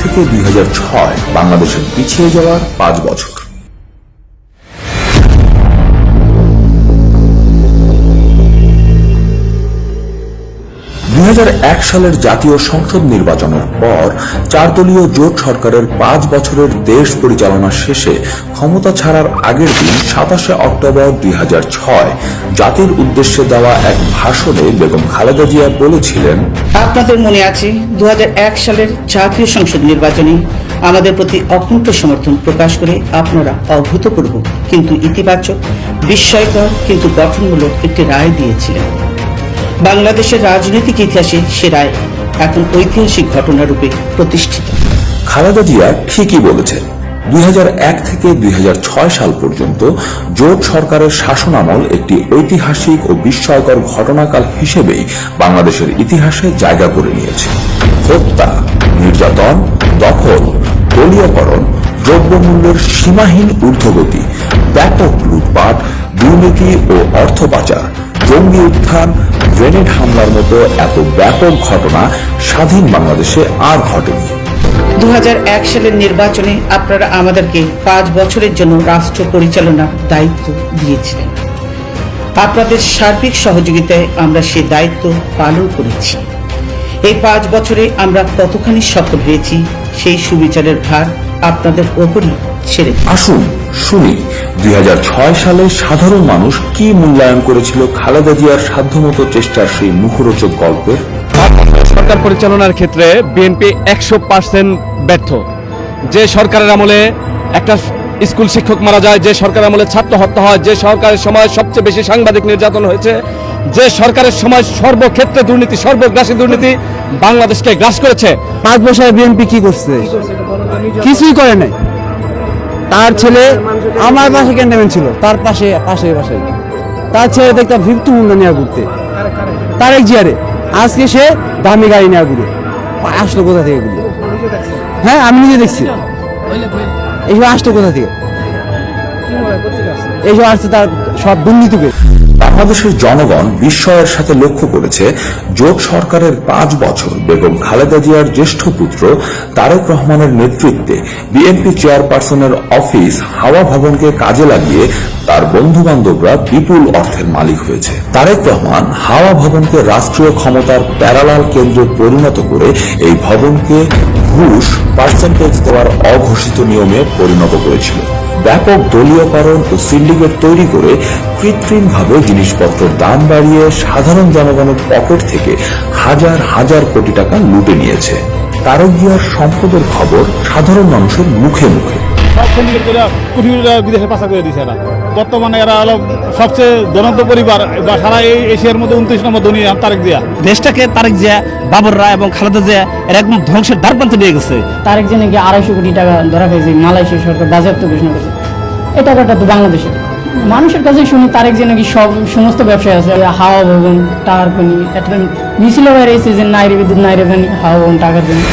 থেকে দুই হাজার ছয় বাংলাদেশের পিছিয়ে যাওয়ার পাঁচ বছর। সালের জাতীয় সংসদ নির্বাচনের পর চারদলীয় জোট সরকারের পাঁচ বছরের দেশ পরিচালনা শেষে ক্ষমতা ছাড়ার আগের দিন সাতাশে অক্টোবর দুই হাজার ছয় জাতির উদ্দেশ্যে দেওয়া এক ভাষণে বেগম খালেদা জিয়া বলেছিলেন, আপনাদের মনে আছে দু হাজার এক সালের জাতীয় সংসদ নির্বাচনে আমাদের প্রতি অকুণ্ঠ সমর্থন প্রকাশ করে আপনারা অভূতপূর্ব, কিন্তু ইতিবাচক, বিস্ময়কর, কিন্তু গঠনমূলক একটি রায় দিয়েছিলেন। বাংলাদেশের রাজনৈতিক ইতিহাসে সে রায় এখন ঐতিহাসিক ঘটনারূপে প্রতিষ্ঠিত। খালেদা জিয়া ঠিকই বলেছেন, দুই থেকে দুই সাল পর্যন্ত জোট সরকারের শাসনামল একটি ঐতিহাসিক ও বিস্ময়কর ঘটনাকাল হিসেবেই বাংলাদেশের ইতিহাসে জায়গা করে নিয়েছে। হত্যা, নির্যাতন, দখল, দলীয়করণ, দ্রব্যমূল্যের সীমাহীন ঊর্ধ্বগতি, ব্যাপক লুটপাট, দুর্নীতি ও অর্থ পাচার, জঙ্গি উত্থান গ্রেনেড হামলার মতো এত ব্যাপক ঘটনা স্বাধীন বাংলাদেশে আর ঘটেনি। দুহাজার এক সালের নির্বাচনে আপনারা আমাদেরকে পাঁচ বছরের জন্য রাষ্ট্র পরিচালনার দায়িত্ব দিয়েছিলেন। আপনাদের সার্বিক সহযোগিতায় আমরা সে দায়িত্ব পালন করেছি। এই পাঁচ বছরে আমরা কতখানি সফল হয়েছি সেই সুবিচারের ভার আপনাদের ওপরই ছেড়ে আসুন শুনি দুই সালে সাধারণ মানুষ কি মূল্যায়ন করেছিল খালেদা জিয়ার সাধ্যমতো চেষ্টার সেই মুখরোচক গল্পের? সরকার পরিচালনার ক্ষেত্রে বিএনপি একশো পার্সেন্ট ব্যর্থ। যে সরকারের আমলে একটা স্কুল শিক্ষক মারা যায় যে সরকারের আমলে ছাত্র হত্যা হয় যে সরকারের সময় সবচেয়ে বেশি সাংবাদিক নির্যাতন হয়েছে যে সরকারের সময় সর্বক্ষেত্রে দুর্নীতি সর্বগ্রাসী দুর্নীতি বাংলাদেশকে গ্রাস করেছে। পাঁচ বছরে বিএনপি কি করছে? কিছুই করে নাই। তার ছেলে আমার পাশে ক্যান্টনমেন্ট ছিল তার পাশে পাশে পাশে তার ছেলে দেখতাম ভিপ্তু মুন্ডা নেওয়া ঘুরতে। তারেক জিয়ারে। আজকে সে দামি গাড়ি নেওয়া ঘুরে। আসলো কোথা থেকে ঘুরে? হ্যাঁ আমি নিজে দেখছি। এইসব আসতো কোথা থেকে? এইসব আসছে তার সব দুর্নীতিকে বাংলাদেশের জনগণ বিস্ময়ের সাথে লক্ষ্য করেছে, জোট সরকারের পাঁচ বছর বেগম খালেদা জিয়ার জ্যেষ্ঠ পুত্র তারেক রহমানের নেতৃত্বে বিএনপি চেয়ারপারসনের অফিস হাওয়া ভবনকে কাজে লাগিয়ে তার বন্ধু বান্ধবরা বিপুল অর্থের মালিক হয়েছে। তারেক রহমান হাওয়া ভবনকে রাষ্ট্রীয় ক্ষমতার প্যারালাল কেন্দ্রে পরিণত করে এই ভবনকে ঘুষ পার্সেন্টেজ দেওয়ার অঘোষিত নিয়মে পরিণত করেছিল। ব্যাপক দলীয়করণ ও সিন্ডিকেট তৈরি করে কৃত্রিমভাবে জিনিসপত্রের দাম বাড়িয়ে সাধারণ জনগণের পকেট থেকে হাজার হাজার কোটি টাকা লুটে নিয়েছে। তারক সম্পদের খবর সাধারণ মানুষের মুখে মুখে। সব সিন্ডিকেট করে কোটি কোটি টাকা বিদেশে পাচার করে দিচ্ছে এরা। বর্তমানে এরা হলো সবচেয়ে ধনন্ত পরিবার বা সারা এই এশিয়ার মধ্যে উনত্রিশ নম্বর ধনী তারেক দিয়া দেশটাকে তারেক জিয়া বাবররা এবং খালেদা জিয়া এর একদম ধ্বংসের দ্বার প্রান্তে নিয়ে গেছে। তারেক যে নাকি আড়াইশো কোটি টাকা ধরা খাইছে মালয়েশিয়া সরকার বাজেয়াপ্ত ঘোষণা করেছে। এই টাকাটা তো বাংলাদেশের মানুষের কাছে শুনি তারেক যে নাকি সব সমস্ত ব্যবসায় আছে হাওয়া ভবন টাকার খনি একটা মিছিল হয়ে রয়েছে যে নাইরে বিদ্যুৎ নাইরে পানি হাওয়া ভবন টাকার খনি।